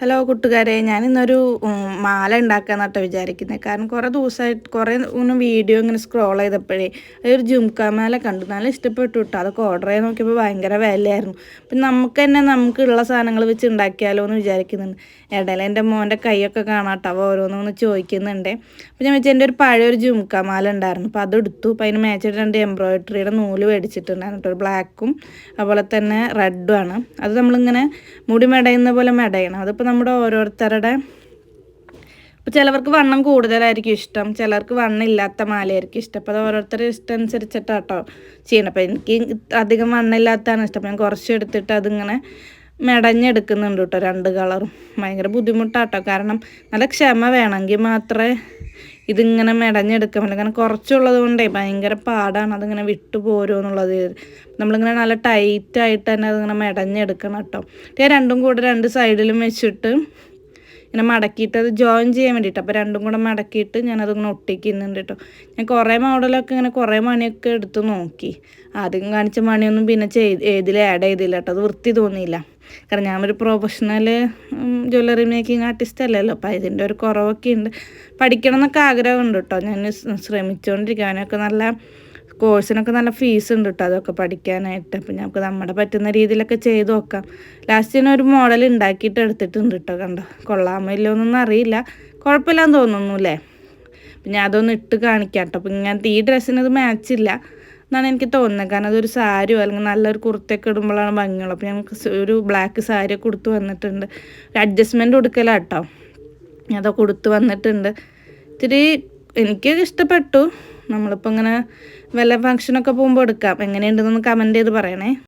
Hello കൂട്ടുകാരെ. ഞാൻ ഇന്നൊരു മാല മാല ഉണ്ടാക്കാന്നാട്ടോ വിചാരിക്കുന്നത് കാരണം കുറേ ദിവസമായിട്ട് കുറേ ഒന്ന് വീഡിയോ ഇങ്ങനെ സ്ക്രോൾ ചെയ്തപ്പോഴേ അതൊരു ജുംക്ക മാല കണ്ടു. നല്ല ഇഷ്ടപ്പെട്ടു കേട്ടോ അതൊക്കെ ഓർഡർ ചെയ്ത് നോക്കിയപ്പോൾ ഭയങ്കര വിലയായിരുന്നു. അപ്പം നമുക്ക് തന്നെ നമുക്കുള്ള സാധനങ്ങൾ വെച്ച് ഉണ്ടാക്കിയാലോ എന്ന് വിചാരിക്കുന്നുണ്ട്. ഇടയിൽ എന്റെ മോന്റെ കൈയൊക്കെ കാണാട്ടോ. അപ്പോൾ ഓരോന്നൊന്ന് ചോദിക്കുന്നുണ്ട്. അപ്പം ഞാൻ വെച്ചാൽ എന്റെ ഒരു പഴയ ഒരു ജുംക്ക മാല ഉണ്ടായിരുന്നു. അപ്പോൾ അതെടുത്തു. അപ്പോൾ അതിന് മേച്ചിട്ട് രണ്ട് എംബ്രോയിഡറിയുടെ നൂൽ മേടിച്ചിട്ടുണ്ടായിരുന്നു കേട്ടോ ഒരു ബ്ലാക്കും അതുപോലെ തന്നെ റെഡും ആണ്. അത് നമ്മളിങ്ങനെ മുടി മെടയുന്ന പോലെ മെടയണം. അതിപ്പോൾ നമ്മുടെ ഓരോരുത്തരുടെ ഇപ്പോൾ ചിലവർക്ക് വണ്ണം കൂടുതലായിരിക്കും ഇഷ്ടം. ചിലർക്ക് വണ്ണം ഇല്ലാത്ത മാലയായിരിക്കും ഇഷ്ടം. അപ്പോൾ അത് ഓരോരുത്തരുടെ ഇഷ്ടം അനുസരിച്ചിട്ടാട്ടോ ചെയ്യണം അപ്പോൾ എനിക്ക് അധികം വണ്ണം ഇല്ലാത്തതാണ് ഇഷ്ടം. അപ്പോൾ ഞാൻ കുറച്ച് എടുത്തിട്ട് അതിങ്ങനെ മെടഞ്ഞെടുക്കുന്നുണ്ട് കേട്ടോ രണ്ട് കളറും. ഭയങ്കര ബുദ്ധിമുട്ടാട്ടോ കാരണം നല്ല ക്ഷമ വേണമെങ്കിൽ മാത്രമേ ഇതിങ്ങനെ മെടഞ്ഞെടുക്കാൻ പറ്റില്ല. കാരണം കുറച്ചുള്ളത് കൊണ്ടേ ഭയങ്കര പാടാണ് അതിങ്ങനെ വിട്ടു പോരുമോ എന്നുള്ളത് നമ്മളിങ്ങനെ നല്ല ടൈറ്റായിട്ട് തന്നെ അതിങ്ങനെ മെടഞ്ഞെടുക്കണം കേട്ടോ. ഞാൻ രണ്ടും കൂടെ രണ്ട് സൈഡിലും വെച്ചിട്ട് ഇങ്ങനെ മടക്കിയിട്ട് അത് ജോയിൻ ചെയ്യാൻ വേണ്ടിയിട്ട്. അപ്പോൾ രണ്ടും കൂടെ മടക്കിയിട്ട് ഞാനതിങ്ങനെ ഒട്ടിക്കുന്നുണ്ട് കേട്ടോ ഞാൻ കുറേ മോഡലൊക്കെ ഇങ്ങനെ കുറേ മണിയൊക്കെ എടുത്ത് നോക്കി. ആദ്യം കാണിച്ച മണിയൊന്നും പിന്നെ ചെയ്ത് ഏതിൽ ആഡ് ചെയ്തില്ല കേട്ടോ അത് വൃത്തി തോന്നിയില്ല. കാരണം ഒരു പ്രൊഫഷണൽ ജ്വല്ലറി മേക്കിംഗ് ആർട്ടിസ്റ്റ് അല്ലല്ലോ. അപ്പോൾ ഇതിന്റെ ഒരു കുറവൊക്കെ ഉണ്ട് പഠിക്കണം എന്നൊക്കെ ആഗ്രഹമുണ്ട് കേട്ടോ ഞാൻ ശ്രമിച്ചുകൊണ്ടിരിക്കുക അവനൊക്കെ നല്ല കോഴ്സിനൊക്കെ നല്ല ഫീസ് ഉണ്ട് കേട്ടോ അതൊക്കെ പഠിക്കാനായിട്ട്. അപ്പം നമുക്ക് നമ്മുടെ പറ്റുന്ന രീതിയിലൊക്കെ ചെയ്ത് നോക്കാം. ലാസ്റ്റ് ഞാൻ ഒരു മോഡൽ ഉണ്ടാക്കിയിട്ട് എടുത്തിട്ടുണ്ട് കേട്ടോ കണ്ടോ? കൊള്ളാമോ ഇല്ലോ എന്നൊന്നും അറിയില്ല. കുഴപ്പമില്ലാന്ന് തോന്നുന്നു അല്ലേ അപ്പം ഞാൻ അതൊന്ന് ഇട്ട് കാണിക്കാം കേട്ടോ അപ്പം ഇങ്ങനത്തെ ഈ ഡ്രസ്സിന് അത് മാച്ചില്ല എന്നാണ് എനിക്ക് തോന്നുന്നത്. കാരണം അതൊരു സാരിയോ അല്ലെങ്കിൽ നല്ലൊരു കുർത്തയൊക്കെ ഇടുമ്പോഴാണ് ഭംഗിയുള്ളൂ അപ്പോൾ ഞങ്ങൾക്ക് ഒരു ബ്ലാക്ക് സാരിയൊക്കെ കൊടുത്ത് വന്നിട്ടുണ്ട്. ഒരു അഡ്ജസ്റ്റ്മെന്റ് കൊടുക്കലാണ് കേട്ടോ അതൊക്കെ കൊടുത്ത് വന്നിട്ടുണ്ട്. ഇത്തിരി എനിക്ക് ഇഷ്ടപ്പെട്ടു. നമ്മളിപ്പോൾ ഇങ്ങനെ വല്ല ഫങ്ഷനൊക്കെ പോകുമ്പോൾ എടുക്കാം. എങ്ങനെയുണ്ടെന്നൊന്ന് കമന്റ് ചെയ്ത് പറയണേ.